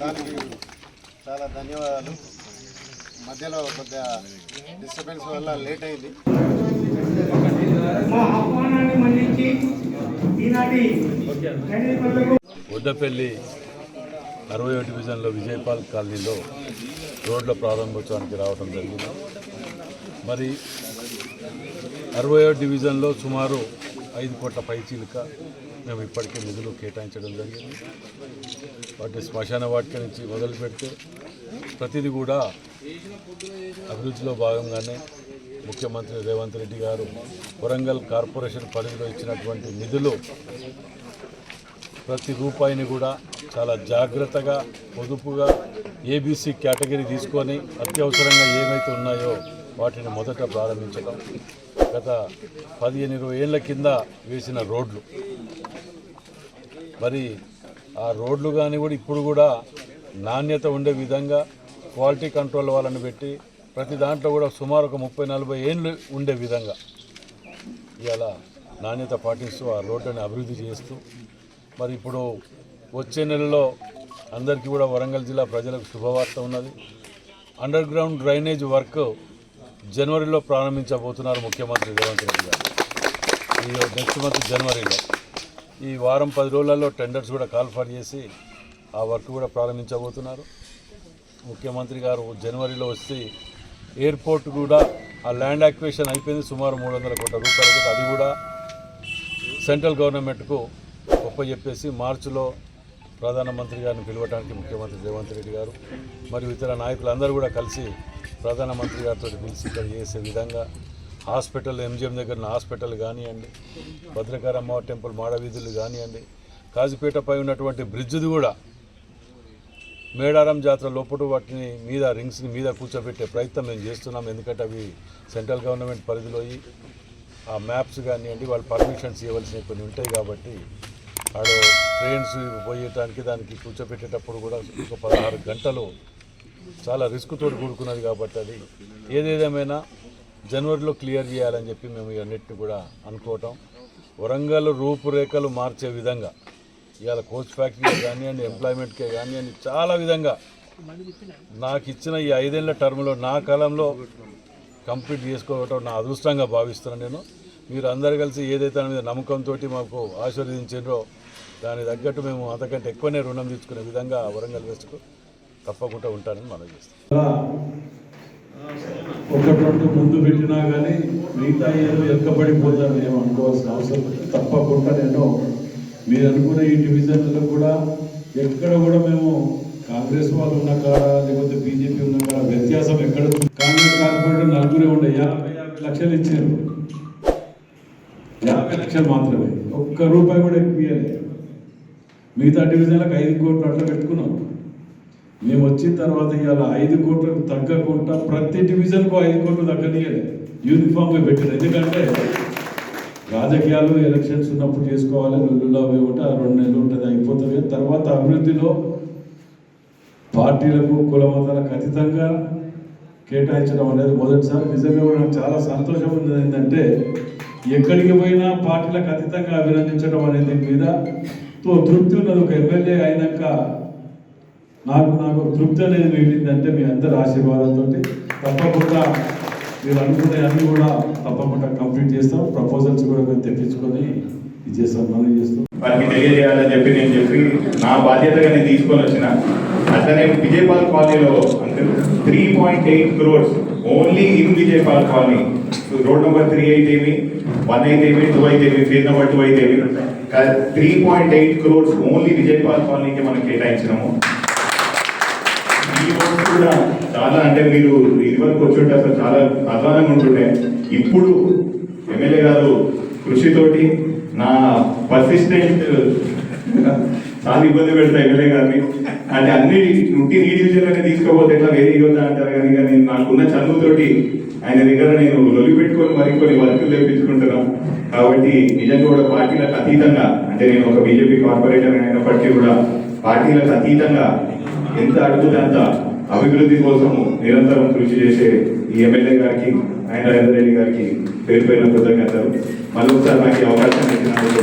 దానికి చాలా ధన్యవాదాలు. మధ్యలో కొద్దిగా డిస్టర్బెన్స్ వల్ల లేట్ అయింది. వడ్డపల్లి అరవై డివిజన్లో విజయపాల్ కాలనీలో రోడ్ల ప్రారంభోత్సవానికి రావడం జరిగింది. మరి అరవై డివిజన్లో సుమారు ఐదు కోట్ల పైచీలిక మేము ఇప్పటికే నిధులు కేటాయించడం జరిగింది. వాటి శ్మశాన వాటిక నుంచి మొదలు పెడితే ప్రతిదీ కూడా అభివృద్ధిలో భాగంగానే ముఖ్యమంత్రి రేవంత్ రెడ్డి గారు వరంగల్ కార్పొరేషన్ పరిధిలో ఇచ్చినటువంటి నిధులు ప్రతి రూపాయిని కూడా చాలా జాగ్రత్తగా పొదుపుగా ఏబీసీ కేటగిరీ తీసుకొని అత్యవసరంగా ఏమైతే ఉన్నాయో వాటిని మొదట ప్రారంభించడం. గత పదిహేను ఇరవై ఏళ్ళ కింద వేసిన రోడ్లు. మరి ఆ రోడ్లు కానీ కూడా ఇప్పుడు కూడా నాణ్యత ఉండే విధంగా క్వాలిటీ కంట్రోల్ వాళ్ళని పెట్టి ప్రతి దాంట్లో కూడా సుమారు ఒక ముప్పై నలభై ఏళ్ళు ఉండే విధంగా ఇలా నాణ్యత పాటిస్తూ ఆ రోడ్డుని అభివృద్ధి చేస్తూ మరి ఇప్పుడు వచ్చే నెలలో అందరికీ కూడా వరంగల్ జిల్లా ప్రజలకు శుభవార్త ఉన్నది. అండర్ గ్రౌండ్ డ్రైనేజ్ వర్క్ జనవరిలో ప్రారంభించబోతున్నారు ముఖ్యమంత్రి రేవంత్ రెడ్డి గారు. ఈ నెక్స్ట్ మంత్ జనవరిలో. ఈ వారం పది రోజులలో టెండర్స్ కూడా కాల్ఫర్ చేసి ఆ వర్క్ కూడా ప్రారంభించబోతున్నారు. ముఖ్యమంత్రి గారు జనవరిలో వస్తే ఎయిర్పోర్ట్ కూడా ఆ ల్యాండ్ యాక్వేషన్ అయిపోయింది. సుమారు మూడు వందల కోట్ల రూపాయలకి అది కూడా సెంట్రల్ గవర్నమెంట్కు గొప్ప చెప్పేసి మార్చిలో ప్రధానమంత్రి గారిని పిలవడానికి ముఖ్యమంత్రి రేవంత్ రెడ్డి గారు మరియు ఇతర నాయకులందరూ కూడా కలిసి ప్రధానమంత్రి గారితో పిలిచి ఇక్కడ చేసే విధంగా హాస్పిటల్ ఎంజిఎం దగ్గర హాస్పిటల్ కానివ్వండి భద్రకారమ్మ టెంపుల్ మాడవీధులు కానివ్వండి కాజీపేటపై ఉన్నటువంటి బ్రిడ్జ్ది కూడా మేడారం జాతర లోపల వాటిని మీద రింగ్స్ని మీద కూర్చోబెట్టే ప్రయత్నం మేము చేస్తున్నాం. ఎందుకంటే అవి సెంట్రల్ గవర్నమెంట్ పరిధిలో ఆ మ్యాప్స్ కానివ్వండి వాళ్ళు పర్మిషన్స్ ఇవ్వాల్సినవి కొన్ని ఉంటాయి కాబట్టి ఆడ ట్రైన్స్ పోయేటానికి దానికి కూర్చోబెట్టేటప్పుడు కూడా ఒక పదహారు గంటలు చాలా రిస్క్తో కూడుకున్నది కాబట్టి అది. ఏదేదేమైనా జనవరిలో క్లియర్ చేయాలని చెప్పి మేము ఇవన్నిటిని కూడా అనుకోవటం. వరంగల్ రూపురేఖలు మార్చే విధంగా ఇవాళ కోచ్ ఫ్యాక్టరీ కానివ్వండి ఎంప్లాయ్మెంట్కే కానివ్వండి చాలా విధంగా నాకు ఇచ్చిన ఈ ఐదేళ్ళ టర్మ్లో నా కాలంలో కంప్లీట్ చేసుకోవటం నా అదృష్టంగా భావిస్తున్నాను నేను. మీరు అందరు కలిసి ఏదైతే మీద నమ్మకంతో మాకు ఆశీర్వదించారో దాని తగ్గట్టు మేము అంతకంటే ఎక్కువనే రుణం తీసుకునే విధంగా వరంగల్ వెస్ట్కు తప్పకుండా ఉంటానని మనం చేస్తాం ఒకటి రెండు ముందు పెట్టినా కానీ మిగతా ఏదో ఎక్కబడిపోతారు ఏమో అనుకోవాల్సిన అవసరం తప్పకుండా. నేను మీరు అనుకున్న ఈ డివిజన్లో కూడా ఎక్కడ కూడా మేము కాంగ్రెస్ వాళ్ళు ఉన్న కాడ లేకపోతే బీజేపీ ఉన్న కాడ వ్యత్యాసం ఎక్కడ కాంగ్రెస్ కార్పొరేటర్ నలుగురే ఉండే యాభై యాభై లక్షలు ఇచ్చారు. యాభై లక్షలు మాత్రమే ఒక్క రూపాయి కూడా ఎక్కువ మిగతా డివిజన్లకు ఐదు కోట్లు అట్లా పెట్టుకున్నాం. మేము వచ్చిన తర్వాత ఇవాళ ఐదు కోట్లకు తగ్గకుండా ప్రతి డివిజన్కు ఐదు కోట్లు తగ్గనీయలే యూనిఫామ్గా పెట్టారు ఎందుకంటే రాజకీయాలు ఎలక్షన్స్ ఉన్నప్పుడు చేసుకోవాలి నెలలో అవి ఉంటే ఆ రెండు నెలలు ఉంటుంది అయిపోతుంది. తర్వాత అభివృద్ధిలో పార్టీలకు కులమతాలకు అతీతంగా కేటాయించడం అనేది మొదటిసారి. నిజంగా కూడా నాకు చాలా సంతోషం ఉన్నది ఏంటంటే ఎక్కడికి పోయినా పార్టీలకు అతీతంగా అభినందించడం అనేది మీద తో తృప్తి ఉన్నది. ఒక ఎమ్మెల్యే నాకు నాకు తృప్తి అనేది మిగిలిందంటే మీ అందరి ఆశీర్వాదంతో తప్పకుండా మీరు అనుకునే అన్ని కూడా తప్పకుండా కంప్లీట్ చేస్తాం. ప్రపోజల్స్ కూడా మేము తెప్పించుకొని ఇది చేస్తాం. మనం చేస్తాం వారికి తెలియజేయాలని చెప్పి నేను చెప్పి నా బాధ్యతగా నేను తీసుకొని వచ్చిన. అట్లనే విజయపాల్ కాలనీలో uncle three point eight crores only in Vijaypal colony. Road number three eight ఏమి? వన్ ఎయిట్ ఏమి? టూ అయితే ఏమి? ఫేజ్ నెంబర్ టూ అయితే ఏమి? Three point eight crores only Vijaypal కాలనీకి మనం కేటాయించినాము. కూడా చాలా అంటే మీరు ఇదివరకు వచ్చుంటే అసలు చాలా అధ్వానంగా ఉంటుండే. ఇప్పుడు ఎమ్మెల్యే గారు కృషితోటి నా పర్సిస్టెంట్ చాలా ఇబ్బంది పెడతా ఎమ్మెల్యే గారిని. అంటే అన్ని రుట్టి నీటి విషయంలోనే తీసుకోపోతే ఎట్లా వేరే యువత అంటారు? కానీ కానీ నేను నాకున్న చదువుతోటి ఆయన దగ్గర నేను లొలి పెట్టుకొని మరి కొన్ని వర్కులు తెప్పించుకుంటున్నాం. కాబట్టి నిజంగా కూడా పార్టీలకు అతీతంగా అంటే నేను ఒక బీజేపీ కార్పొరేటర్ అయినప్పటికీ కూడా పార్టీలకు అతీతంగా ఎంత అడుగుతే అభివృద్ధి కోసము నిరంతరం కృషి చేసే ఈ ఎమ్మెల్యే గారికి ఆయన రేవంత్ రెడ్డి గారికి పేరు పేరున కృతజ్ఞతలు. మళ్ళీ ఒకసారి నాకు అవకాశం ఇచ్చినందుకు